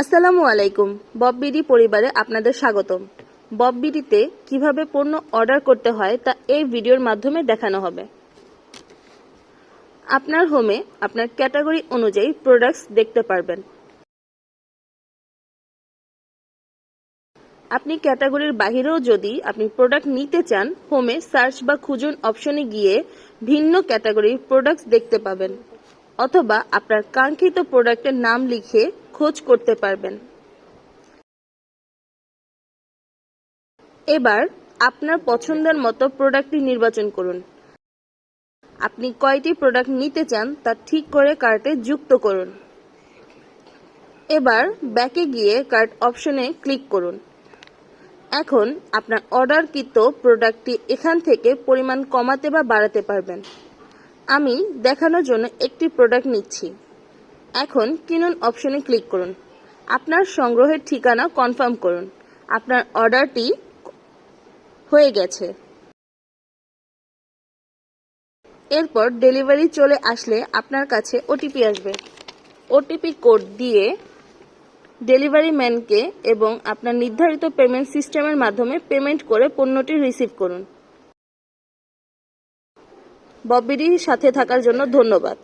আসসালামু আলাইকুম, Bob BD পরিবারে আপনাদের স্বাগতম। বব বিডিতে কীভাবে পণ্য অর্ডার করতে হয় তা এই ভিডিওর মাধ্যমে দেখানো হবে। আপনার হোমে আপনার ক্যাটাগরি অনুযায়ী প্রোডাক্টস দেখতে পারবেন। আপনি ক্যাটাগরির বাহিরেও যদি আপনি প্রোডাক্ট নিতে চান, হোমে সার্চ বা খুঁজুন অপশনে গিয়ে ভিন্ন ক্যাটাগরির প্রোডাক্টস দেখতে পাবেন। অথবা আপনার কাঙ্ক্ষিত প্রোডাক্টের নাম লিখে খোঁজ করতে পারবেন। এবার আপনার পছন্দের মতো প্রোডাক্টটি নির্বাচন করুন। আপনি কয়টি প্রোডাক্ট নিতে চান তা ঠিক করে কার্টে যুক্ত করুন। এবার ব্যাকে গিয়ে কার্ট অপশনে ক্লিক করুন। এখন আপনার অর্ডারকৃত প্রোডাক্টটি এখান থেকে পরিমাণ কমাতে বা বাড়াতে পারবেন। আমি দেখানোর জন্য একটি প্রোডাক্ট নিচ্ছি। এখন কিনুন অপশনে ক্লিক করুন। আপনার সংগ্রহের ঠিকানা কনফার্ম করুন। আপনার অর্ডারটি হয়ে গেছে। এরপর ডেলিভারি চলে আসলে আপনার কাছে ওটিপি আসবে। ওটিপি কোড দিয়ে ডেলিভারি ম্যানকে এবং আপনার নির্ধারিত পেমেন্ট সিস্টেমের মাধ্যমে পেমেন্ট করে পণ্যটি রিসিভ করুন। ববিডির সাথে থাকার জন্য ধন্যবাদ।